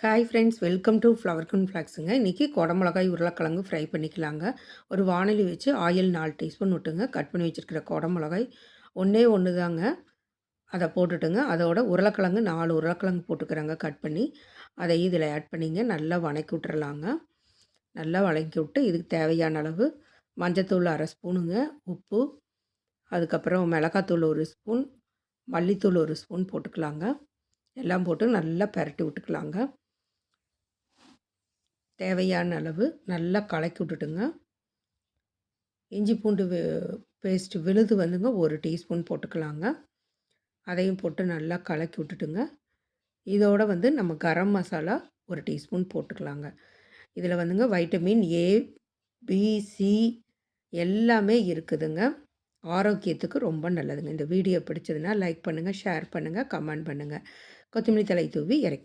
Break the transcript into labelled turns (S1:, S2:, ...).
S1: Hi friends welcome to flower கன் ஃப்ளாக்ஸுங்க இன்றைக்கி குடமிளகாய் உருளைக்கிழங்கு ஃப்ரை பண்ணிக்கலாங்க. ஒரு வானொலி வச்சு ஆயில் நாலு டீஸ்பூன் விட்டுங்க. கட் பண்ணி வச்சுருக்கிற குடமிளகாய் ஒன்றே ஒன்று தாங்க அதை போட்டுட்டுங்க. அதோட உருளைக்கிழங்கு நாலு உருளைக்கிழங்கு போட்டுக்கிறாங்க கட் பண்ணி. அதை இதில் ஆட் பண்ணிங்க. நல்லா வணக்கி விட்டுறலாங்க. நல்லா வணக்கி விட்டு இதுக்கு தேவையான அளவு மஞ்சத்தூள் அரை ஸ்பூனுங்க. உப்பு. அதுக்கப்புறம் மிளகாத்தூள் ஒரு ஸ்பூன். மல்லித்தூள் ஒரு ஸ்பூன் போட்டுக்கலாங்க. எல்லாம் போட்டு நல்லா பரட்டி விட்டுக்கலாங்க. தேவையான அளவு நல்லா கலக்கி விட்டுட்டுங்க. இஞ்சி பூண்டு பேஸ்ட்டு விழுது வந்துங்க. ஒரு டீஸ்பூன் போட்டுக்கலாங்க. அதையும் போட்டு நல்லா கலக்கி விட்டுட்டுங்க. இதோடு வந்து நம்ம கரம் மசாலா ஒரு டீஸ்பூன் போட்டுக்கலாங்க. இதில் வந்துங்க வைட்டமின் ஏ பிசி எல்லாமே இருக்குதுங்க. ஆரோக்கியத்துக்கு ரொம்ப நல்லதுங்க. இந்த வீடியோ பிடிச்சதுன்னா லைக் பண்ணுங்கள் ஷேர் பண்ணுங்கள் கமெண்ட் பண்ணுங்கள் கொத்தமல்லி தலை தூவி இறக்கி